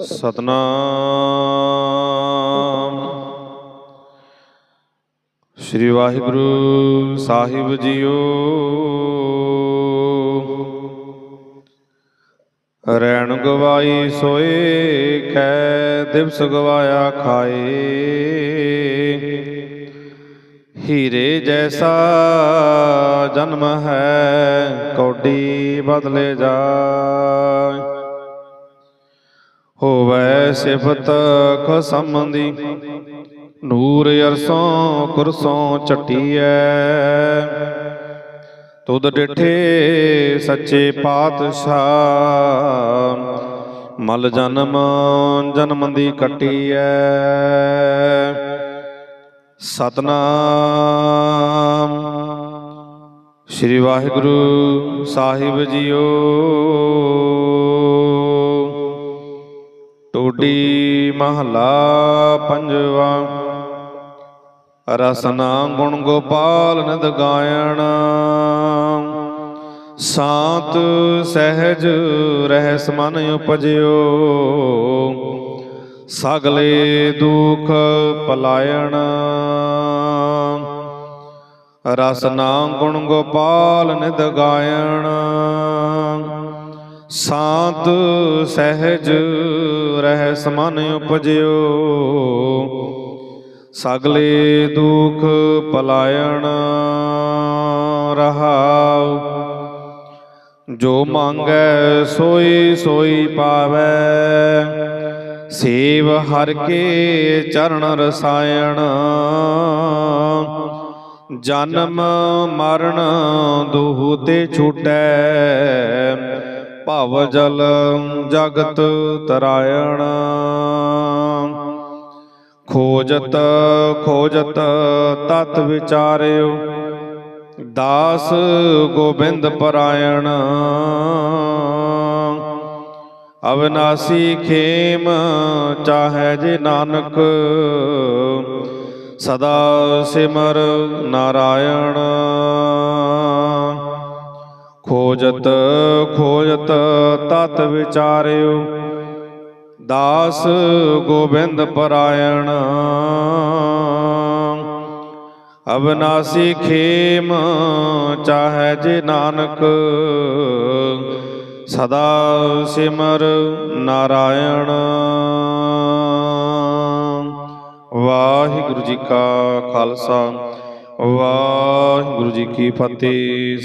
Satnam. Shri Waheguru Sahib JIO. ਰੈਣ ਗਵਾਈ ਸੋਏ ਕੈ ਦਿਵਸ ਗਵਾਇਆ ਖਾਏ। ਹੀਰੇ ਜੈਸਾ ਜਨਮ ਹੈ, ਕੌਡੀ ਬਦਲੇ ਜਾਏ। ਹੋਵੇ ਸਿਫਤ ਖਸਮ ਨੂਰ ਅਰਸੋਂ ਕੁਰਸੋਂ ਚਟੀਐ ਤੁਧ ਡਿਠੇ ਸੱਚੇ ਪਾਤਸ਼ਾਹ। ਮਲ ਜਨਮ ਜਨਮ ਦੀ ਕਟੀਐ। ਸਤਨਾਮ। ਸ੍ਰੀ ਵਾਹਿਗੁਰੂ ਸਾਹਿਬ ਜੀਓ। ਟੋਡੀ ਮਹਲਾ ਪੰਜਵਾ। ਰਸਨਾ ਗੁਣ ਗੋਪਾਲ ਨਦ ਗਾਇਣ। ਸਾਤ ਸਹਿਜ ਰਹਿਸ ਮਨ ਉਪਜਿਓ। ਸਗਲੇ ਦੁਖ ਪਲਾਇਣ। ਰਸਨਾ ਗੁਣ ਗੋਪਾਲ ਨਿਦ ਗਾਇਣ। ਸਾਤ ਸਹਿਜ ਰਹਿਸ ਸਮਨ ਉਪਜਿਓ। ਸਗਲੇ ਦੁਖ ਪਲਾਇਣ ਰਹਾਉ। ਜੋ ਮੰਗੈ ਸੋਈ ਸੋਈ ਪਾਵੈ। ਸੇਵ ਹਰ ਕੇ ਚਰਨ ਰਸਾਇਣ। ਜਨਮ ਮਰਨ ਦੁਹੁ ਤੇ ਛੂਟੈ। ਭਵ ਜਲ ਜਗਤ ਤਰਾਇਣ। ਖੋਜਤ ਖੋਜਤ ਤਤ ਵਿਚਾਰਿਓ ਦਾਸ ਗੋਬਿੰਦ ਪਰਾਇਣ। ਅਵਨਾਸੀ ਖੇਮ ਚਾਹੈ ਜੇ ਨਾਨਕ ਸਦਾ ਸਿਮਰ ਨਾਰਾਇਣ। ਖੋਜਤ ਖੋਜਤ ਤਤ ਵਿਚਾਰਿਓ। ਦਾਸ ਗੋਬਿੰਦ ਪਰਾਇਣ। ਅਬਨਾਸੀ ਖੇਮ ਚਾਹੈ ਜੇ ਨਾਨਕ। ਸਦਾ ਸਿਮਰ ਨਾਰਾਇਣ। ਵਾਹਿਗੁਰੂ ਜੀ ਕਾ ਖਾਲਸਾ। ਵਾਹਿਗੁਰੂ ਜੀ ਕੀ ਫਤਿਹ।